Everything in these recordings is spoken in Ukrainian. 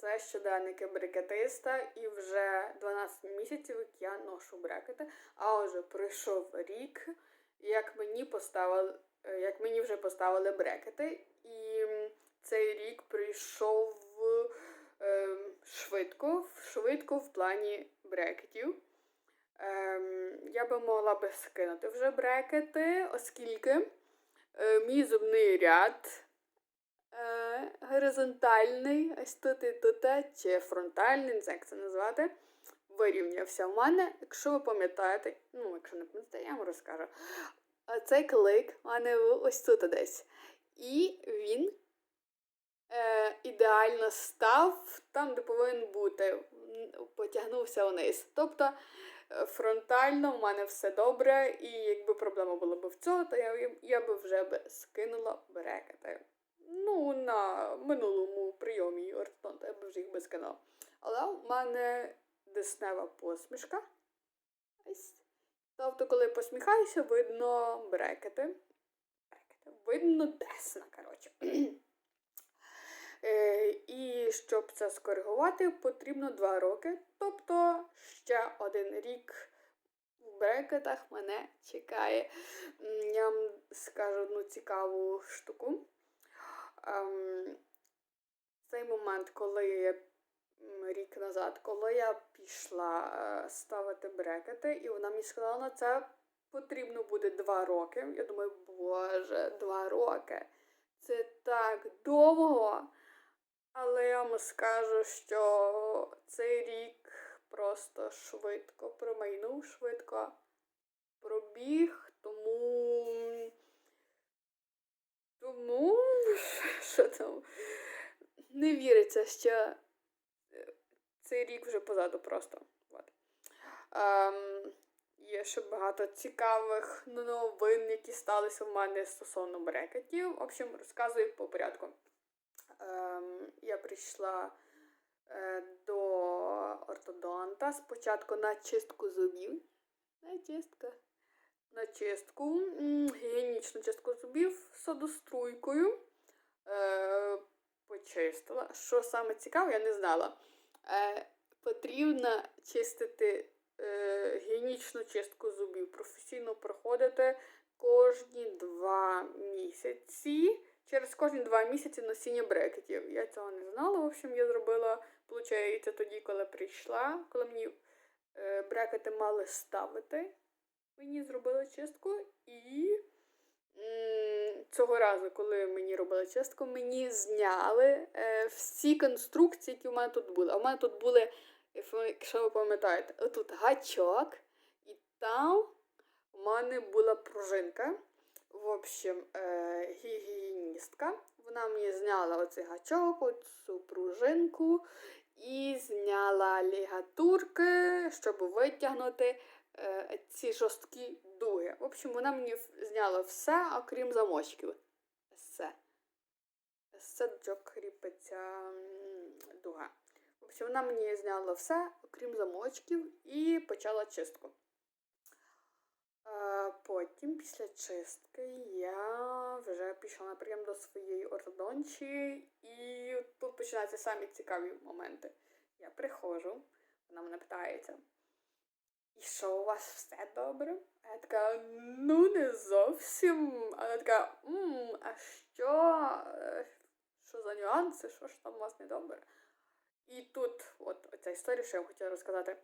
Це щоденники брекетиста, і вже 12 місяців, як я ношу брекети. А вже пройшов рік, як мені поставили, е, як мені вже поставили брекети. І цей рік прийшов е, швидко, швидко в плані брекетів. Ем, я би могла би скинути вже брекети, оскільки е, мій зубний ряд е, горизонтальний, ось тут і тут, чи фронтальний, як це назвати, вирівнявся в мене. Якщо ви пам'ятаєте, ну, якщо не пам'ятаєте, я вам розкажу. Цей клик у мене ось тут десь. І він е, ідеально став там, де повинен бути, потягнувся вниз. Тобто е, фронтально в мене все добре, і якби проблема була б в цьому, то я, я би вже би скинула брекети. Ну, на минулому прийомі ортодонта я б вже їх би скинула. Але в мене деснева посмішка. Тобто, коли посміхаюся, видно брекети. брекети. Видно десна, коротше. Е, І щоб це скоригувати, потрібно 2 роки. Тобто ще один рік в брекетах мене чекає. Я вам скажу одну цікаву штуку. Ем, Цей момент, коли рік назад, коли я пішла е, ставити брекети, і вона мені сказала, на це потрібно буде 2 роки. Я думаю, боже, 2 роки. Це так довго. Але я вам скажу, що цей рік просто швидко промайнув, швидко пробіг, тому. Тому що там не віриться, що е, цей рік вже позаду просто. От. Ем, є ще багато цікавих новин, які сталися в мене стосовно брекетів. В общем, розказую по порядку. Ем, я прийшла е, до ортодонта спочатку на чистку зубів. На чистка. На чистку, гігієнічну чистку зубів содоструйкою. Е, почистила. Що саме цікаве, я не знала. Е, потрібно чистити е, гігієнічну чистку зубів. Професійно проходити кожні два місяці. Через кожні два місяці носіння брекетів. Я цього не знала. В общем, я зробила, виходить, тоді, коли прийшла, коли мені е, брекети мали ставити. Мені зробили чистку і цього разу, коли мені робили чистку, мені зняли е, всі конструкції, які в мене тут були. А в мене тут були, якщо ви пам'ятаєте, тут гачок, і там у мене була пружинка. В общем, е, гігієністка. Вона мені зняла оцей гачок, оцю пружинку і зняла лігатурки, щоб витягнути ці жорсткі дуги. В общем, вона мені зняла все, окрім замочків. Все. Все до кріпиться дуга. В общем, вона мені зняла все, окрім замочків, і почала чистку. Е, Потім, після чистки, я вже пішла на прийом до своєї ортодончі, і тут починаються самі цікаві моменти. Я приходжу, вона мене питається, і що у вас все добре? А я така, ну не зовсім. А вона така, «М, а що? Що за нюанси? Що ж там у вас не добре? І тут, от оця історія, що я хотіла розказати.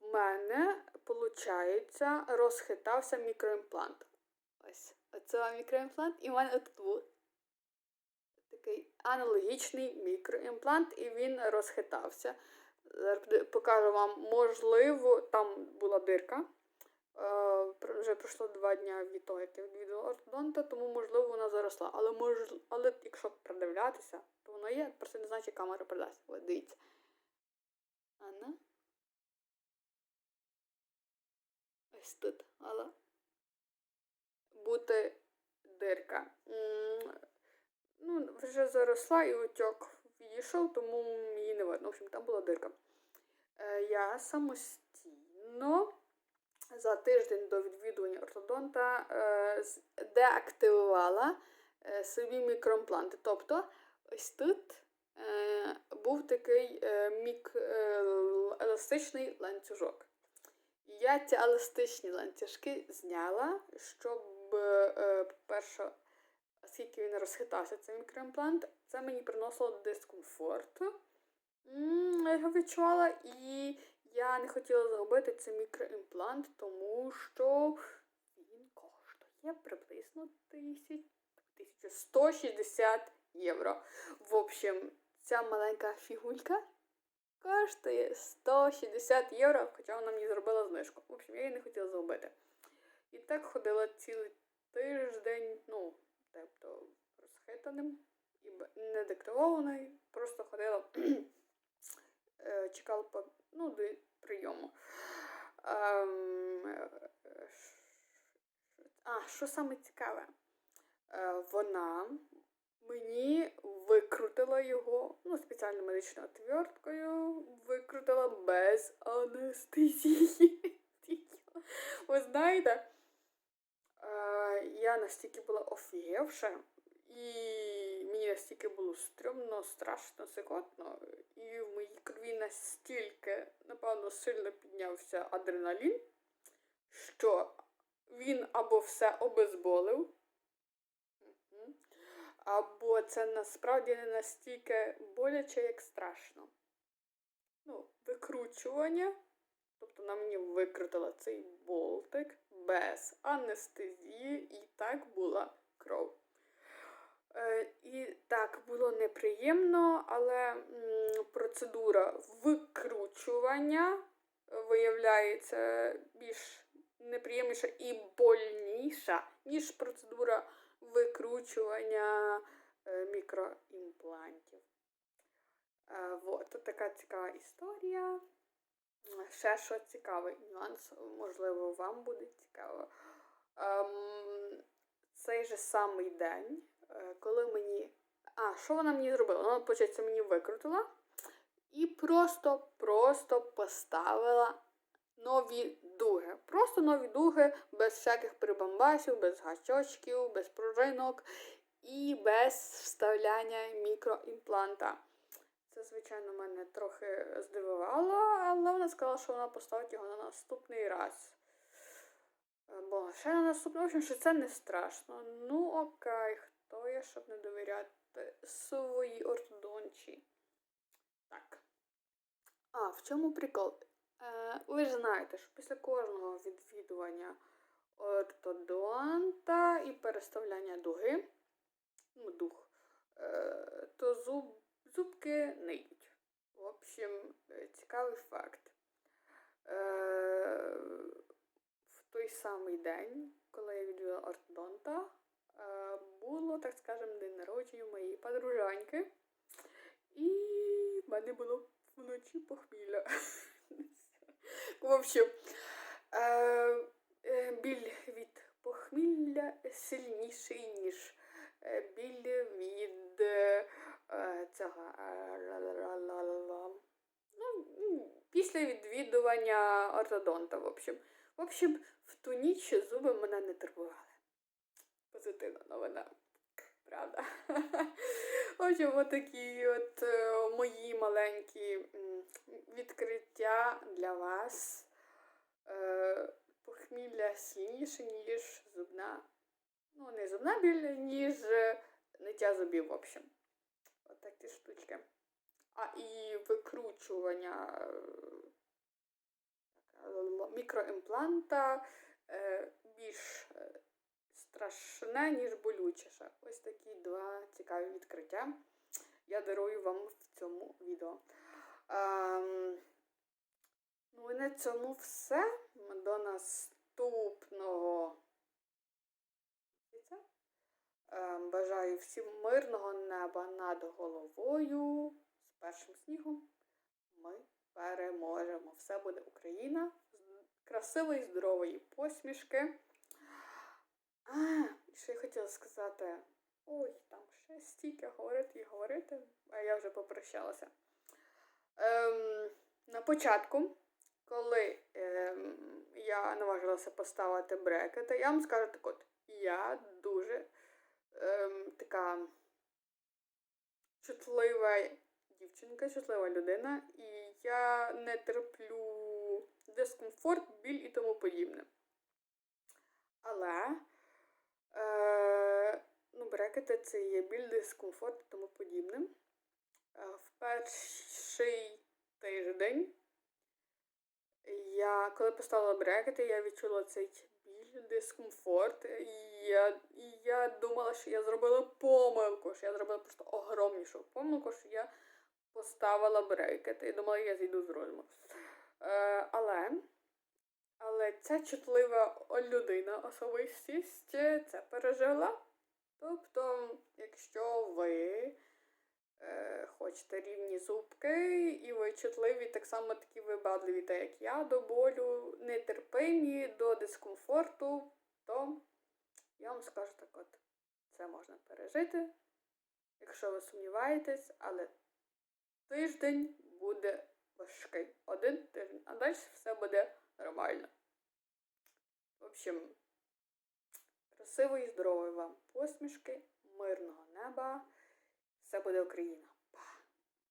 В мене, виходить, розхитався мікроімплант. Ось. Оце мікроімплант, і в мене тут був такий аналогічний мікроімплант, і він розхитався. Зараз покажу вам, можливо, там була дирка. Е, вже пройшло два дні від того, як я відвідала ортодонта, тому можливо вона заросла. Але мож... але якщо придивлятися, то воно є, просто не знаю, чи камера передасть. От дивіться. Ана. Ось тут, але бути дирка. Ну, вже заросла і утьок відійшов, тому її не видно. В общем, там була дирка. Е, Я самостійно за тиждень до відвідування ортодонта е, деактивувала е, собі мікроімпланти. Тобто, ось тут е, був такий е, мік, е, еластичний ланцюжок. Я ці еластичні ланцюжки зняла, щоб, по-перше, оскільки він розхитався цей мікроімплант, це мені приносило дискомфорт. Я його відчувала, і я не хотіла загубити цей мікроімплант, тому що він коштує приблизно 1160 євро. В общем, ця маленька фігулька коштує 160 євро, хоча вона мені зробила знижку. В общем, я її не хотіла загубити. І так ходила цілий тиждень, ну, тобто розхитаним і не деактивований, просто ходила, е, чекала по, ну, до прийому. Ем, е, а, що саме цікаве? Е, Вона мені викрутила його, ну, спеціальною медичною отверткою, викрутила без анестезії. Ви знаєте, я настільки була офігевша, і мені настільки було стрьомно, страшно, секотно, і в моїй крові настільки, напевно, сильно піднявся адреналін, що він або все обезболив, або це насправді не настільки боляче, як страшно. Ну, викручування, тобто на мені викрутила цей болтик без анестезії, і так була так, було неприємно, але м, процедура викручування виявляється більш неприємніша і больніша, ніж процедура викручування е, мікроімплантів. Е, вот, от така цікава історія. Ще що цікавий нюанс, можливо, вам буде цікаво. Ем, цей же самий день, е, коли мені. А, що вона мені зробила? Вона, почається, мені викрутила і просто, просто поставила нові дуги. Просто нові дуги, без всяких прибамбасів, без гачочків, без пружинок і без вставляння мікроімпланта. Це, звичайно, мене трохи здивувало, але вона сказала, що вона поставить його на наступний раз. Е, Бо ще на наступний, в общем, що це не страшно. Ну окей, хто я, щоб не довіряти своїй ортодончі. Так. А, в чому прикол? Е, ви ж знаєте, що після кожного відвідування ортодонта і переставляння дуги, ну, дух, е, то зуб, зубки йдуть. В общем, е, цікавий факт. Е, в той самий день, коли я відвідала ортодонта, е, було, так скажемо, день народження моєї подружаньки. І в мене було вночі похмілля. В общем, е, е, біль від похмілля сильніший, ніж е, біль від цього. е. Ну, після відвідування ортодонта, в общем. В общем, в ту ніч зуби мене не турбували. Позитивна новина. Правда? В общем, отакі от е, мої маленькі відкриття для вас. Е, Похмілля сильніше, ніж зубна. Ну, не зубна біль, ніж е, ниття зубів, в общем. От такі штучки. А і викручування мікроімпланта більш страшне, ніж болючіше. Ось такі два цікаві відкриття. Я дарую вам в цьому відео. Ем, ну і на цьому все. До наступного. Ем, бажаю всім мирного неба над головою. З першим снігом. Ми переможемо. Все буде Україна. Красивої, здорової посмішки. А, що я хотіла сказати. Ой, там ще стільки говорити і говорити, а я вже попрощалася. Ем, на початку, коли ем, я наважилася поставити брекети, я вам скажу так от, я дуже ем, така чутлива дівчинка, чутлива людина, і я не терплю дискомфорт, біль і тому подібне. Але е, ну, брекети це є біль, дискомфорт і тому подібне. Е, в перший тиждень я, коли поставила брекети, я відчула цей біль, дискомфорт. І я, і я думала, що я зробила помилку, що я зробила просто огромнішу помилку, що я поставила брекети. І думала, я зійду з розуму. Е, ця чутлива людина, особистість, це пережила. Тобто, якщо ви е, хочете рівні зубки, і ви чутливі, так само такі вибадливі, так як я, до болю, нетерпимі, до дискомфорту, то я вам скажу так от, це можна пережити, якщо ви сумніваєтесь, але тиждень буде важкий. Один тиждень, а далі все буде нормально. В общем, красивої, і здорової вам посмішки, мирного неба. Все буде Україна.